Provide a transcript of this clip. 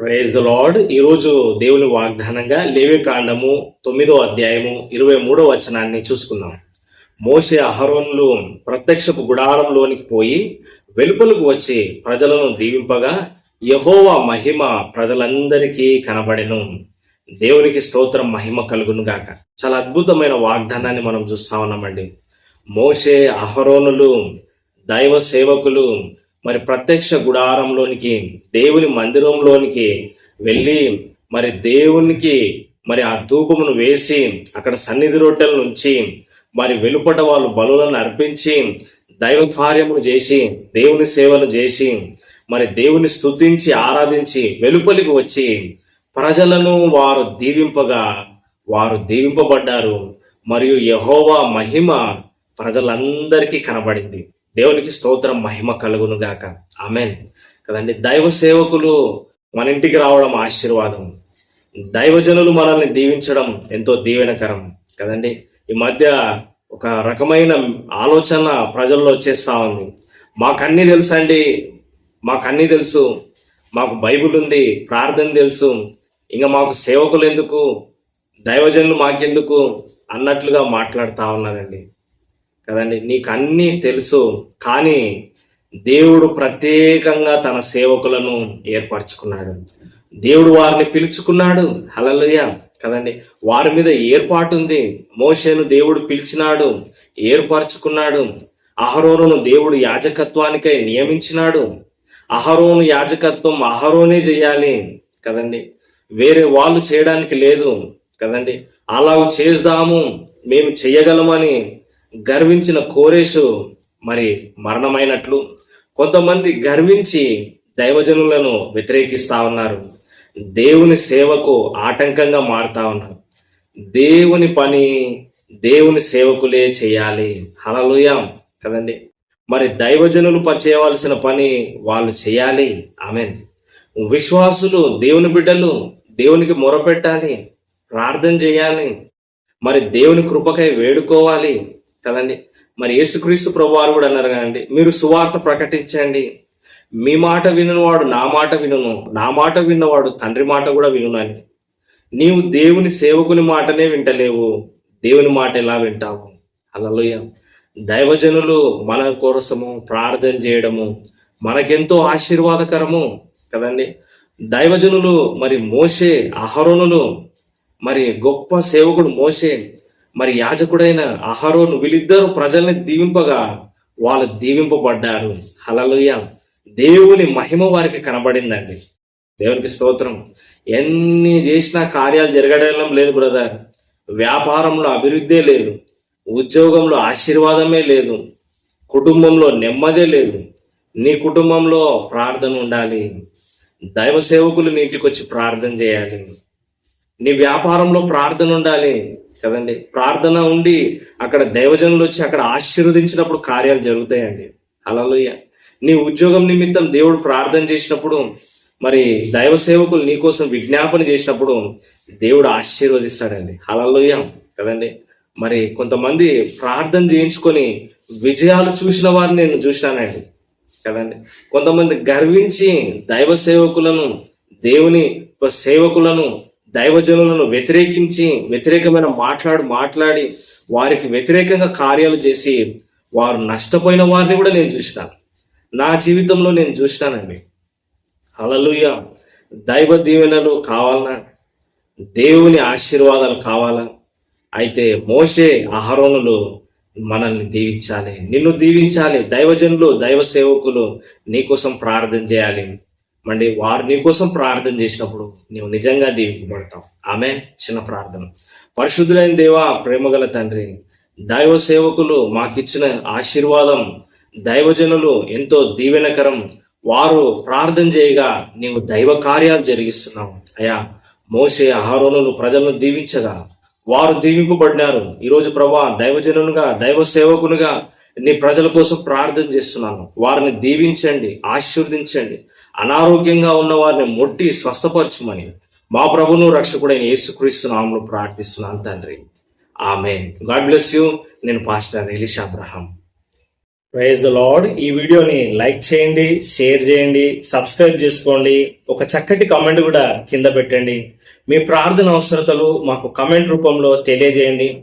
Praise lord ఈరోజు దేవుని వాగ్దానంగా లేవి కాండము తొమ్మిదో అధ్యాయము ఇరవై మూడో వచనాన్ని చూసుకుందాం. మోసే అహరోన్లు ప్రత్యక్షపు గుడారంలోనికి పోయి వెలుపలకు వచ్చి ప్రజలను దీవింపగా యహోవా మహిమ ప్రజలందరికీ కనబడెను. దేవునికి స్తోత్రం మహిమ కలుగును గాక. చాలా అద్భుతమైన వాగ్దానాన్ని మనం చూస్తా ఉన్నామండి. మోషే అహరోనులు దైవ సేవకులు మరి ప్రత్యక్ష గుడారంలోనికి దేవుని మందిరంలోనికి వెళ్ళి మరి దేవునికి మరి ఆ ధూపమును వేసి అక్కడ సన్నిధి రొట్టెల నుంచి మరి వెలుపట వాళ్ళు బలులను అర్పించి దైవ కార్యములు చేసి దేవుని సేవలు చేసి మరి దేవుని స్తుతించి ఆరాధించి వెలుపలికి వచ్చి ప్రజలను వారు దీవింపగా వారు దీవింపబడ్డారు. మరియు యహోవా మహిమ ప్రజలందరికీ కనబడింది. దేవునికి స్తోత్రం మహిమ కలుగును గాక. ఆమెన్. కదండి దైవ సేవకులు మన ఇంటికి రావడం ఆశీర్వాదం. దైవజనులు మనల్ని దీవించడం ఎంతో దీవెనకరం. కదండి ఈ మధ్య ఒక రకమైన ఆలోచన ప్రజల్లో వచ్చేస్తా ఉంది. మాకన్నీ తెలుసు అండి మాకన్నీ తెలుసు. మాకు బైబిల్ ఉంది ప్రార్థన తెలుసు. ఇంకా మాకు సేవకులు ఎందుకు దైవజనులు మాకెందుకు అన్నట్లుగా మాట్లాడుతూ ఉన్నారండి. కదండి? నీకు అన్నీ తెలుసు. కానీ దేవుడు ప్రత్యేకంగా తన సేవకులను ఏర్పరచుకున్నాడు. దేవుడు వారిని పిలుచుకున్నాడు. హలలుయ కదండి? వారి మీద ఏర్పాటు ఉంది. మోషేను దేవుడు పిలిచినాడు. ఏర్పరచుకున్నాడు. అహరోను దేవుడు యాజకత్వానికై నియమించినాడు. అహరోను యాజకత్వం అహరోనే చేయాలి. కదండి? వేరే వాళ్ళు చేయడానికి లేదు. కదండి? అలా చేద్దాము. మేము చేయగలమని గర్వించిన కోరేషు మరి మరణమైనట్లు కొంతమంది గర్వించి దైవజనులను వ్యతిరేకిస్తా ఉన్నారు. దేవుని సేవకు ఆటంకంగా మారుతా ఉన్నారు. దేవుని పని దేవుని సేవకులే చేయాలి. హలలుయ కదండి. మరి దైవజనులు ప- చేయవలసిన పని వాళ్ళు చేయాలి. ఆమె విశ్వాసులు దేవుని బిడ్డలు దేవునికి మొరపెట్టాలి. ప్రార్థన చేయాలి. మరి దేవుని కృపకై వేడుకోవాలి. కదండి? మరి యేసుక్రీస్తు ప్రభు వారు కూడా అన్నారు కదండి మీరు సువార్త ప్రకటించండి. మీ మాట వినువాడు నా మాట వినును నా మాట విన్నవాడు తండ్రి మాట కూడా వినునని నీవు దేవుని సేవకుని మాటనే వింటలేవు దేవుని మాట ఎలా వింటావు? అలలోయ దైవజనులు మన కోసము ప్రార్థన చేయడము మనకెంతో ఆశీర్వాదకరము కదండి. దైవజనులు మరి మోసే అహరోనులు మరి గొప్ప సేవకుడు మోసే మరి యాజకుడైన అహరోను వీళ్ళిద్దరూ ప్రజల్ని దీవింపగా వాళ్ళు దీవింపబడ్డారు. హలలుయ దేవుని మహిమ వారికి కనబడిందండి. దేవునికి స్తోత్రం. ఎన్ని చేసినా కార్యాలు జరగడం లేదు బ్రదర్. వ్యాపారంలో అభివృద్ధే లేదు. ఉద్యోగంలో ఆశీర్వాదమే లేదు. కుటుంబంలో నెమ్మదే లేదు. నీ కుటుంబంలో ప్రార్థన ఉండాలి. దైవ సేవకులు నీ ఇంటికి వచ్చి ప్రార్థన చేయాలి. నీ వ్యాపారంలో ప్రార్థన ఉండాలి. కదండి? ప్రార్థన ఉండి అక్కడ దైవజనులు వచ్చి అక్కడ ఆశీర్వదించినప్పుడు కార్యాలు జరుగుతాయండి. అలలోయ నీ ఉద్యోగం నిమిత్తం దేవుడు ప్రార్థన చేసినప్పుడు మరి దైవ సేవకులు నీ కోసం విజ్ఞాపన చేసినప్పుడు దేవుడు ఆశీర్వదిస్తాడండి. అలలోయ కదండి? మరి కొంతమంది ప్రార్థన చేయించుకొని విజయాలు చూసిన వారిని నేను చూసినానండి. కదండి? కొంతమంది గర్వించి దైవ సేవకులను దేవుని సేవకులను దైవజనులను వ్యతిరేకించి వ్యతిరేకమైన మాట్లాడు మాట్లాడి వారికి వ్యతిరేకంగా కార్యాలు చేసి వారు నష్టపోయిన వారిని కూడా నేను చూసినాను. నా జీవితంలో నేను చూసినానండి. అలలుయ దైవ దీవెనలు కావాలనా? దేవుని ఆశీర్వాదాలు కావాలా? అయితే మోసే అహరోనులు మనల్ని దీవించాలి. నిన్ను దీవించాలి. దైవజనులు దైవ సేవకులు నీకోసం ప్రార్థన చేయాలి. మండి వారు నీకోసం ప్రార్థన చేసినప్పుడు నీవు నిజంగా దీవింపబడతావు. ఆమె చిన్న ప్రార్థన. పరిశుద్ధులైన దేవా ప్రేమగల తండ్రి దైవ సేవకులు మాకిచ్చిన ఆశీర్వాదం దైవజనులు ఎంతో దీవెనకరం వారు ప్రార్థన చేయగా నీవు దైవ కార్యాలు జరిగిస్తున్నావు. అయా మోసే ఆహారోను ప్రజలను దీవించగా వారు దీవింపబడినారు. ఈరోజు ప్రభా దైవజనునిగా దైవ సేవకునిగా నీ ప్రజల కోసం ప్రార్థన చేస్తున్నాను. వారిని దీవించండి ఆశీర్వదించండి. అనారోగ్యంగా ఉన్న వారిని మొట్టి స్వస్థపరచుమని మా ప్రభును రక్షకుడైన యేసుక్రీస్తు నామంలో ప్రార్థిస్తున్నాను తండ్రి. ఆమె గాడ్ బ్లెస్ యూ. నేను pastor Elisha Abraham. Praise Lord. ఈ వీడియోని లైక్ చేయండి షేర్ చేయండి సబ్స్క్రైబ్ చేసుకోండి. ఒక చక్కటి కామెంట్ కూడా కింద పెట్టండి. మీ ప్రార్థన అవసరతలు మాకు కమెంట్ రూపంలో తెలియజేయండి.